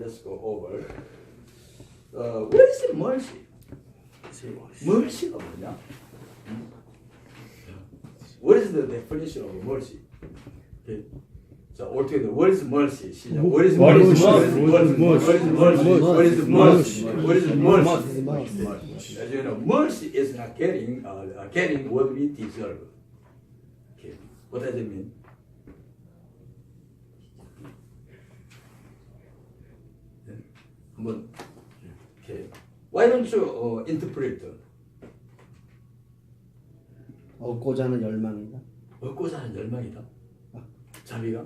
let's go over. Uh, what is the mercy? mercy가 뭐냐? What is the definition of mercy? Okay. 자, altogether, what is mercy? 시작. What is What is mercy? mercy? What is mercy? What is mercy? What is mercy? mercy? As you know, mercy is not getting uh, uh, getting what we deserve. Okay. What does it mean? 한번 okay. Why don't you uh, interpret? 얻고자 하는 열망이다. 얻고자 하는 열망이다. 자비가.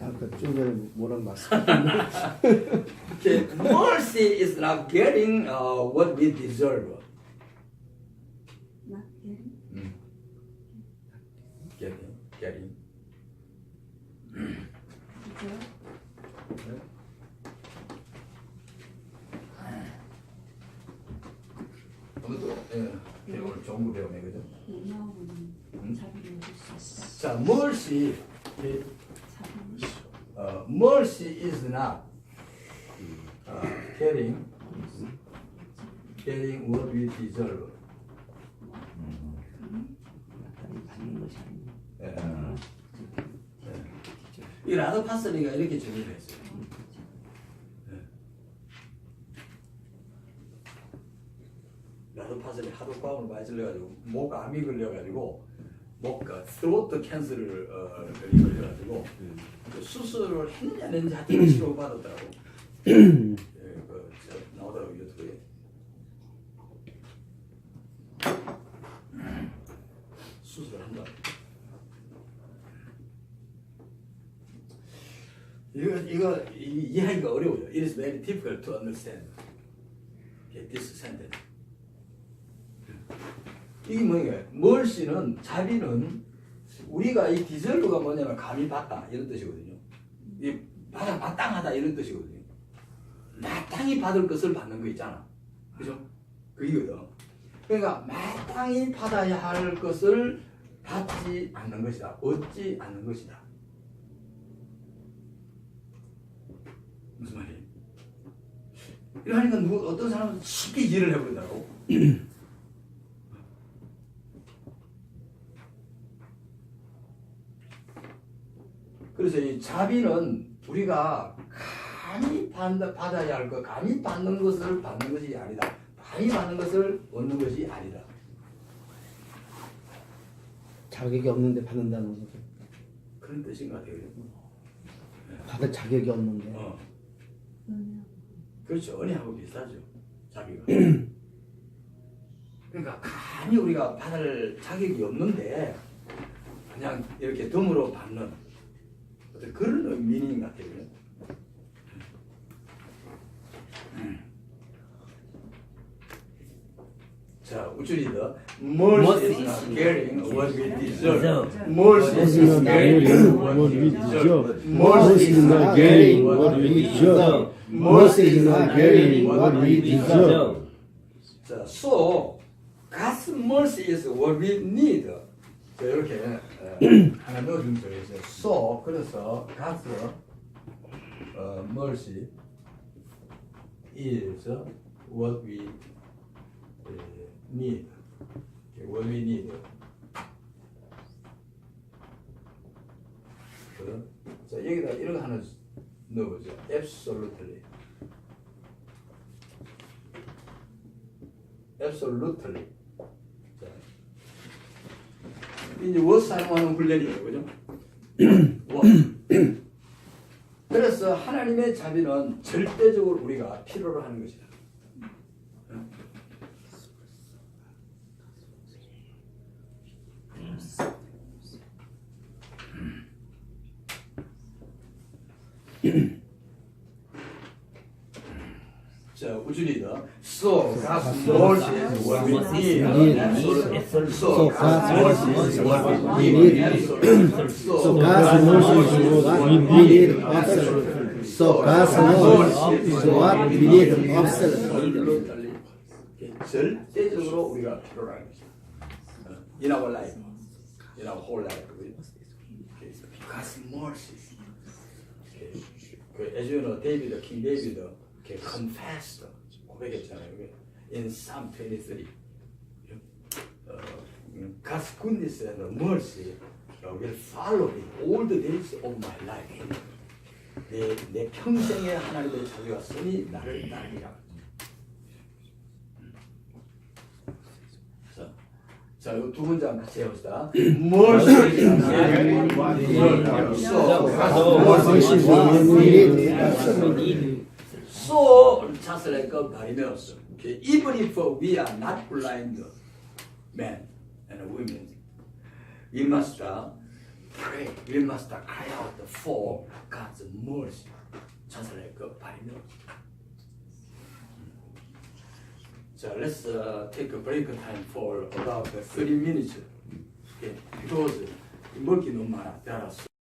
아까 쪽에 뭐란 말씀? Okay. Mercy is not getting uh, what we deserve. Not getting. 음. Getting, getting. Deserve. 오늘도 예, 예, 오늘 좋은 거 배우네 그죠? 있어. 자, mercy, 예, 어, mercy is not uh, getting getting what we deserve. 아니고 예. 예. 이 라더 파스리가 이렇게 정의를 했어요. 예. 파스리 하도 과음을 많이 들려가지고 목 암이 걸려가지고 목가 스로트 캔슬을 어, 걸려가지고 그 수술을 했느냐 안 했는지 하여튼 치료 받았더라고. 예, 그, 저, 나오더라고 유튜브에. 수술을 한다. 이거 이거 이- 이해하기가 어려워요. It is very difficult to understand. Okay, this sentence. 이게 뭐예요? 멀시는 자비는 우리가 이 디설브가 뭐냐면 감히 받다 이런 뜻이거든요. 이 받아 마땅하다 이런 뜻이거든요. 마땅히 받을 것을 받는 거 있잖아. 그죠? 그이거든. 그러니까 마땅히 받아야 할 것을 받지 않는 것이다. 얻지 않는 것이다. 무슨 말이에요? 이러니까 누구 어떤 사람은 쉽게 이해를 해버린다고. 그래서 이 자비는 우리가 감히 받- 받아야 할 것, 감히 받는 것을 받는 것이 아니다. 감히 받는 것을 얻는 것이 아니다. 자격이 없는데 받는다는 거죠. 그런 뜻인 것 같아요. 받을 자격이 없는데 어, 그렇죠. 은혜하고 비슷하죠. 자비가. 그러니까 감히 우리가 받을 자격이 없는데 그냥 이렇게 덤으로 받는 어떤 그런 미닝 같아요. 자, 우주리더 mercy is getting what we deserve. Mercy is getting what we deserve. Mercy is not getting what we deserve. Mercy is not getting what we deserve. 자, so God's mercy is what we need. 자, 이렇게 어, 하나 넣어주면 되겠어요. So 그래서 God's 어, mercy is what we 에, need. What we need. 그, 자 여기다 이런 거 하나 넣어보죠. Absolutely. Absolutely. 자, 이제 워 사용하는 훈련이에요, 그죠? 워. 그래서 하나님의 자비는 절대적으로 우리가 필요로 하는 것이다. 자, 우준이다. So God's mercy is what we need. So God's mercy is what we need. So God's mercy is what we need absolutely. So God's mercy is what we need absolutely. 절대적으로 우리가 필요한 것이다. In our life, in our whole life. God's mercy. 그 as you know, 데이비드, 킹 데이비드 이렇게 confessed 고백했잖아요. in Psalm 23. 어, 음, God's goodness and mercy will follow me all the days of my life. 내, 내 평생에 자비가 쓰니 나를 따르리라. 자, 자, 이두 문장 같이 해봅시다. mercy. So just like Bartimaeus, okay, even if we are not blind men and women, we must uh, pray, we must uh, cry out for God's mercy, just like Bartimaeus. So let's uh, take a break time for about 30 minutes. Okay, because 먹기 너무 많아. Are